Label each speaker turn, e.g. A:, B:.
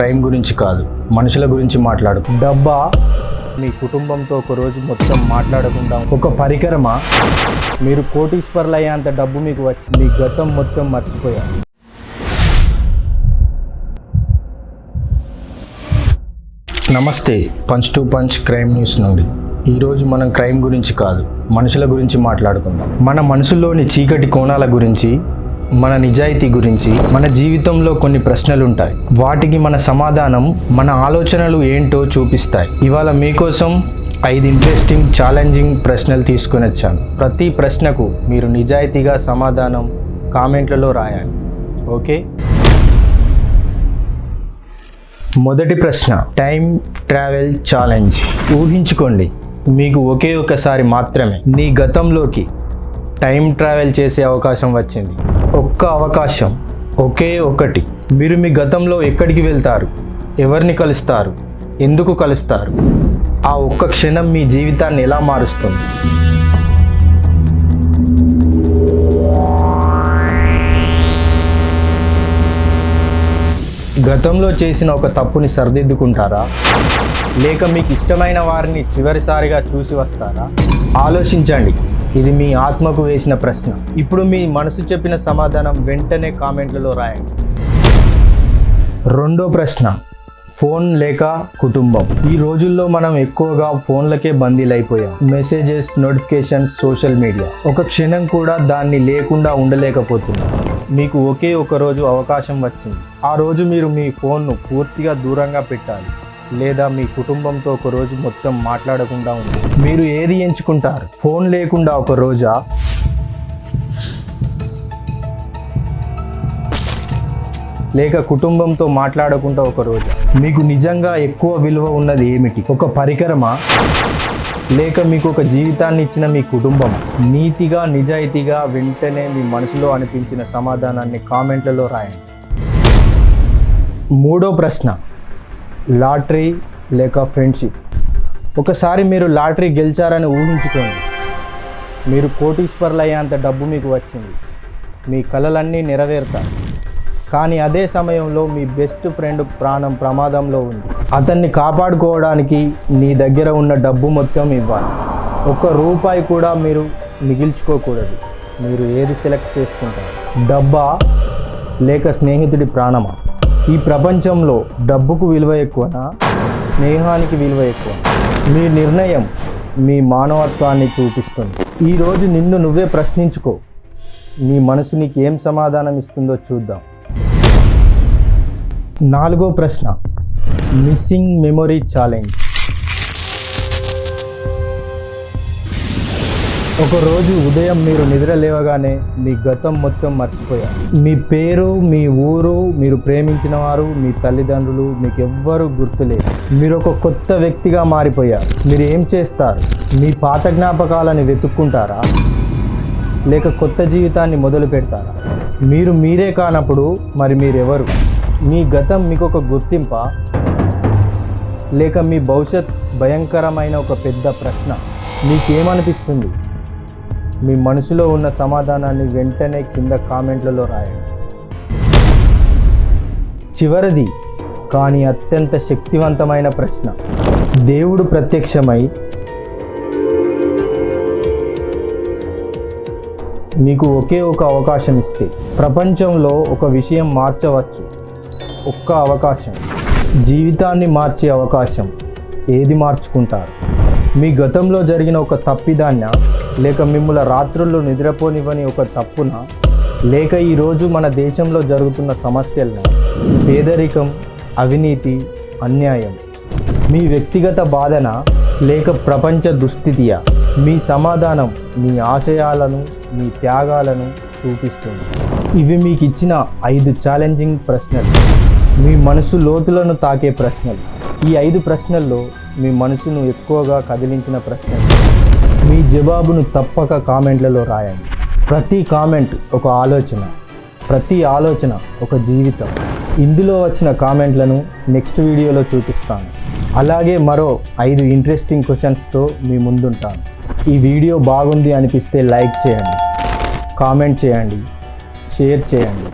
A: Crime గురించి కాదు మనుషుల గురించి మాట్లాడు. డబ్బా మీ కుటుంబంతో ఒక రోజు మొత్తం మాట్లాడకుండా ఒక పరికరమా? మీరు కోటీశ్వర్లు అయ్యేంత డబ్బు మీకు వచ్చి మీ గతం మొత్తం మర్చిపోయారు. నమస్తే punch to punch crime news నుండి. ఈరోజు మనం క్రైమ్ గురించి కాదు మనుషుల గురించి మాట్లాడుకుందాం. మన మనసులోని చీకటి కోణాల గురించి మన నిజాయితీ గురించి మన జీవితంలో కొన్ని ప్రశ్నలు ఉంటాయి వాటికి మన సమాధానం మన ఆలోచనలు ఏంటో చూపిస్తాయి. ఇవాళ మీకోసం ఐదు ఇంట్రెస్టింగ్ ఛాలెంజింగ్ ప్రశ్నలు తీసుకొని వచ్చాను. ప్రతి ప్రశ్నకు మీరు నిజాయితీగా సమాధానం కామెంట్లలో రాయాలి. ఓకే? మొదటి ప్రశ్న టైం ట్రావెల్ ఛాలెంజ్ ఊహించుకోండి మీకు ఒకే ఒకసారి మాత్రమే. నీ గతంలోకి టైం ట్రావెల్ చేసే అవకాశం వచ్చింది. ఒక్క అవకాశం ఒకే ఒకటి. మీరు మీ గతంలో ఎక్కడికి వెళ్తారు? ఎవరిని కలుస్తారు? ఎందుకు కలుస్తారు? ఆ ఒక్క క్షణం మీ జీవితాన్ని ఎలా మారుస్తుంది? గతంలో చేసిన ఒక తప్పుని సరిదిద్దుకుంటారా? లేక మీకు ఇష్టమైన వారిని చివరిసారిగా చూసి వస్తారా? ఆలోచించండి. ఇది మీ ఆత్మకు వేసిన ప్రశ్న. ఇప్పుడు మీ మనసు చెప్పిన సమాధానం వెంటనే కామెంట్లలో రాయండి. రెండో ప్రశ్న. ఫోన్ లేక కుటుంబం. ఈ రోజుల్లో మనం ఎక్కువగా ఫోన్లకే బందీలైపోయాం. Messages notifications social media. ఒక క్షణం కూడా దాన్ని లేకుండా ఉండలేకపోతున్నాం. మీకు ఒకే ఒక రోజు అవకాశం వచ్చింది. ఆ రోజు మీరు మీ ఫోన్ను పూర్తిగా దూరంగా పెట్టాలి. లేదా మీ కుటుంబంతో ఒక రోజు మొత్తం మాట్లాడకుండా ఉంది మీరు ఏది ఎంచుకుంటారు? ఫోన్ లేకుండా ఒక రోజా? లేక కుటుంబంతో మాట్లాడకుండా ఒక రోజు? మీకు నిజంగా ఎక్కువ విలువ ఉన్నది ఏమిటి? ఒక పరికరమా? లేక మీకు ఒక జీవితాన్ని ఇచ్చిన మీ కుటుంబం? నీతిగా నిజాయితీగా వెంటనే మీ మనసులో అనిపించిన సమాధానాన్ని కామెంట్లలో రాయండి. మూడో ప్రశ్న. లాటరీ లేక ఫ్రెండ్షిప్. ఒకసారి మీరు లాటరీ గెలిచారని ఊహించుకోండి. మీరు కోటీశ్వర్లు అయ్యేంత డబ్బు మీకు వచ్చింది. మీ కలలన్నీ నెరవేరుతాయి. కానీ అదే సమయంలో మీ బెస్ట్ ఫ్రెండ్ ప్రాణం ప్రమాదంలో ఉంది. అతన్ని కాపాడుకోవడానికి నీ దగ్గర ఉన్న డబ్బు మొత్తం ఇవ్వాలి. ఒక్క రూపాయి కూడా మీరు మిగిల్చుకోకూడదు. మీరు ఏది సెలెక్ట్ చేసుకుంటారు? డబ్బా లేక స్నేహితుడి ప్రాణమా? ఈ ప్రపంచంలో డబ్బుకు విలువ ఎక్కువనా? స్నేహానికి విలువ ఎక్కువ? మీ నిర్ణయం మీ మానవత్వాన్ని చూపిస్తుంది. ఈరోజు నిన్ను నువ్వే ప్రశ్నించుకో. నీ మనసు నీకు ఏం సమాధానం ఇస్తుందో చూద్దాం. నాలుగో ప్రశ్న. Missing memory challenge. ఒకరోజు ఉదయం మీరు నిద్ర లేవగానే మీ గతం మొత్తం మర్చిపోయారు. మీ పేరు మీ ఊరు మీరు ప్రేమించిన వారు మీ తల్లిదండ్రులు మీకు ఎవ్వరూ గుర్తులేదు. మీరు ఒక కొత్త వ్యక్తిగా మారిపోయారు. మీరు ఏం చేస్తారు? మీ పాత జ్ఞాపకాలను వెతుక్కుంటారా? లేక కొత్త జీవితాన్ని మొదలు పెడతారా? మీరు మీరే కానప్పుడు మరి మీరెవరు? మీ గతం మీకు ఒక గుర్తింప? లేక మీ భవిష్యత్ భయంకరమైన ఒక పెద్ద ప్రశ్న. మీకేమనిపిస్తుంది? మీ మనసులో ఉన్న సమాధానాన్ని వెంటనే కింద కామెంట్లలో రాయండి. చివరిది కానీ అత్యంత శక్తివంతమైన ప్రశ్న. దేవుడు ప్రత్యక్షమై మీకు ఒకే ఒక అవకాశం ఇస్తే. ప్రపంచంలో ఒక విషయం మార్చవచ్చు. ఒక్క అవకాశం. జీవితాన్ని మార్చే అవకాశం. ఏది మార్చుకుంటారు? మీ గతంలో జరిగిన ఒక తప్పిదాన్న లేక మిమ్మల్ని రాత్రుల్లో నిద్రపోనివ్వని ఒక తప్పున లేక ఈరోజు మన దేశంలో జరుగుతున్న సమస్యలను పేదరికం అవినీతి అన్యాయం. మీ వ్యక్తిగత బాధన లేక ప్రపంచ దుస్థితియా మీ సమాధానం మీ ఆశయాలను మీ త్యాగాలను చూపిస్తుంది. ఇవి మీకు ఇచ్చిన ఐదు ఛాలెంజింగ్ ప్రశ్నలు. మీ మనసు లోతులను తాకే ప్రశ్నలు. ఈ ఐదు ప్రశ్నల్లో మీ మనసును ఎక్కువగా కదిలించిన ప్రశ్న. మీ జవాబును తప్పక కామెంట్లలో రాయండి. ప్రతి కామెంట్ ఒక ఆలోచన ప్రతి ఆలోచన ఒక జీవితం. ఇందులో వచ్చిన కామెంట్లను నెక్స్ట్ వీడియోలో చూపిస్తాను. అలాగే మరో ఐదు ఇంట్రెస్టింగ్ క్వశ్చన్స్తో మీ ముందుంటాను. ఈ వీడియో బాగుంది అనిపిస్తే లైక్ చేయండి కామెంట్ చేయండి షేర్ చేయండి.